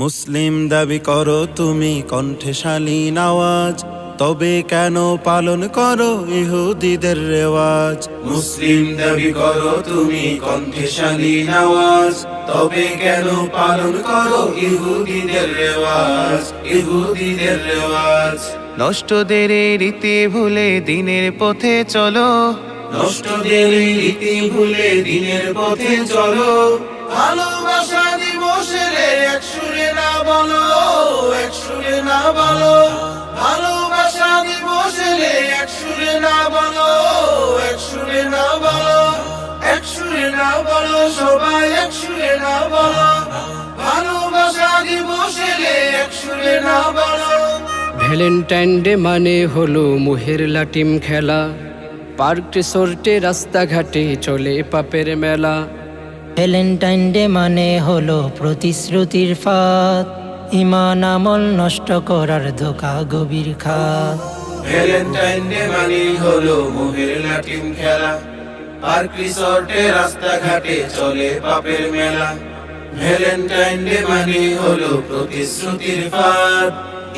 মুসলিম দাবি করো তুমি কণ্ঠে শালীন আওয়াজ তবে কেন পালন করো ইহুদিদের রেওয়াজ? মুসলিম দাবি করো তুমি কণ্ঠে শালীন আওয়াজ তবে কেন পালন করো ইহুদিদের রেওয়াজ? ইহুদিদের রেওয়াজ। নষ্টদের রীতি ভুলে দিনের পথে চলো। নষ্টদের রীতি ভুলে দিনের পথে চলো। ভালোবাসা দিবসের এক সুরে না বলো, এক সুরে না বলো। ভালোবাসা দিবসের এক সুরে না বলো, এক সুরে না বলো, এক সুরে না বলো, সবাই এক সুরে না বলো। ভালোবাসা দিবসের এক সুরে না বলো। ভ্যালেন্টাইন ডে মানে হলো মুহের লাটিম খেলা। পার্ক রিসোর্টে রাস্তাঘাটে চলে পাপের মেলা। ভ্যালেন্টাইন ডে মানে হলো প্রতিশ্রুতির ফাঁদ। ইমান আমল নষ্ট করার ধোকা গভীর খাত। ভ্যালেন্টাইন ডে মানে হলো মোহের লাটিম খেলা। পার্ক রিসর্টে রাস্তাঘাটে চলে পাপের মেলা। ভ্যালেন্টাইন ডে মানে হলো প্রতিশ্রুতির ফাঁদ।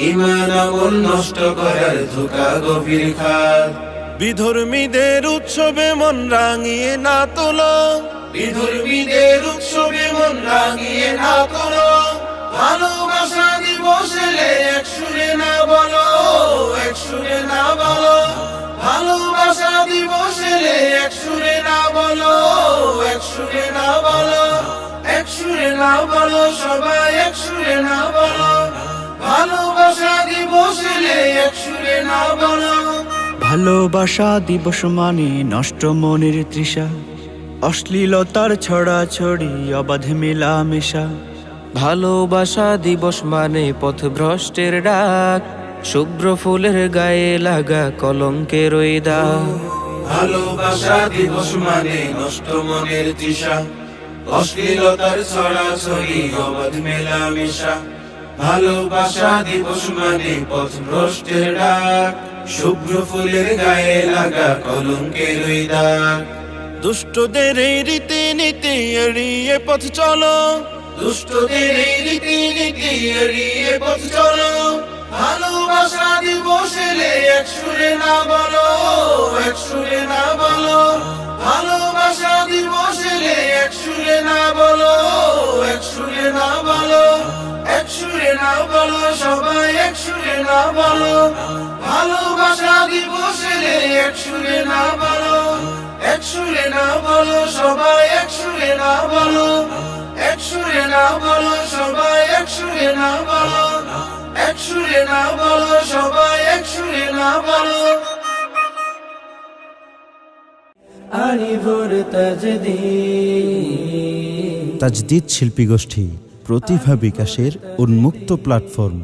ইমান আমল নষ্ট করার ধোকা গভীর খাত। বিধর্মীদের উৎসবে মন রাঙিয়ে না তোলো। বিধর্মীদের উৎসবে মন রাঙিয়ে না তোলো ভালোবাসা দিবস এক সুরে না বলো, এক সুরে না বলো। ভালোবাসা দিবস এক সুরে না বলো, এক সুরে না বলো, এক সুরে না বলো, সবাই এক সুরে না বলো। ভালোবাসা দিবস এক সুরে না বলো। ভালোবাসা দিবস মানে নষ্ট মনের তৃষা। অশ্লীলতার ছড়াছড়ি অবাধ মেলামেশা। ভালোবাসা দিবস মানে পথভ্রষ্টের ডাক। শুভ্র ফুলের গায়ে লাগা কলঙ্কের ওই দাগ। ভালোবাসা দিবস মানে নষ্ট মনের তৃষা। অশ্লীলতার ছড়াছড়ি অবাধ মেলামেশা। ভালোবাসা দিবস মানে পথ ভ্রষ্টের ডাক। শুভ্র ফুলের গায়ে লাগা কলঙ্কের ওই দাগ। দুষ্টদের এই রীতি নীতি এড়িয়ে পথ চলো। দুষ্টদের এই রীতি নীতি এড়িয়ে পথ চলো। ভালোবাসা দিবস এক সুরে না বলো, এক সুরে না বলো। ভালোবাসা বসেলে এক সুরে না বলো, সবাই এক সুরে না বলো। ভালোবাসা দিবস এক সুরে না বলো। এক সুরে না বলো, সবাই এক সুরে না বলো। এক সুরে না বলো, সবাই এক সুরে না বলো। এক সুরে না বলো, সবাই এক সুরে না বলো। আলিভোর তাজদিদ। তাজদিদ শিল্পী গোষ্ঠী। প্রতিভা বিকাশের উন্মুক্ত প্ল্যাটফর্ম।